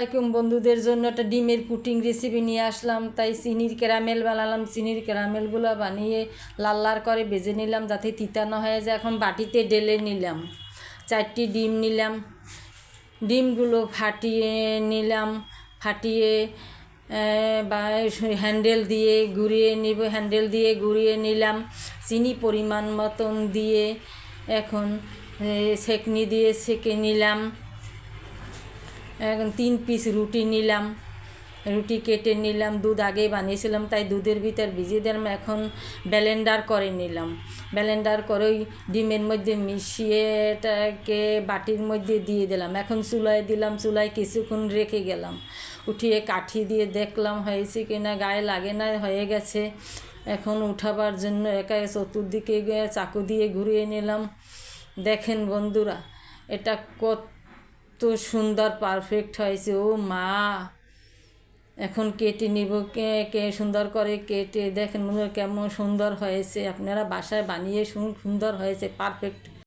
আসসালামাইকুম বন্ধুদের জন্য একটা ডিমের পুটিং রেসিপি নিয়ে আসলাম। তাই চিনির ক্যারামেল বানালাম। চিনির ক্যারামেলগুলো বানিয়ে লাল লাল করে ভেজে নিলাম যাতে তিতা না হয়ে যায়। এখন বাটিতে ডেলে নিলাম। চারটি ডিম নিলাম। ডিমগুলো ফাটিয়ে নিলাম। ফাটিয়ে বা হ্যান্ডেল দিয়ে ঘুরিয়ে নিব। হ্যান্ডেল দিয়ে ঘুরিয়ে নিলাম। চিনি পরিমাণ মতন দিয়ে এখন সেকনি দিয়ে সেকে নিলাম। তিন পিস রুটি নিলাম। রুটি কেটে নিলাম, দুধ আগে বানিয়েছিলাম, তাই দুধের ভিতর ভিজিয়ে দিলাম, এখন ব্যালেন্ডার করে নিলাম। ব্যালেন্ডার করে ওই ডিমের মধ্যে মিশিয়ে এটাকে বাটির মধ্যে দিয়ে দিলাম। এখন চুলায় দিলাম, চুলায় কিছুক্ষণ রেখে গেলাম। উঠিয়ে কাঠি দিয়ে দেখলাম, হয়েছে কি না গায়ে লাগে না, হয়ে গেছে। এখন উঠাবার জন্য একা চতুর্দিকে চাকু দিয়ে ঘুরিয়ে নিলাম। দেখেন বন্ধুরা, এটা কত তো সুন্দর পারফেক্ট হয়েছে, ও মা। এখন কেটে নিব, কে কে সুন্দর করে কেটে, দেখেন মনে কেমন সুন্দর হয়েছে। আপনারা বাসায় বানিয়ে সুন্দর হয়েছে পারফেক্ট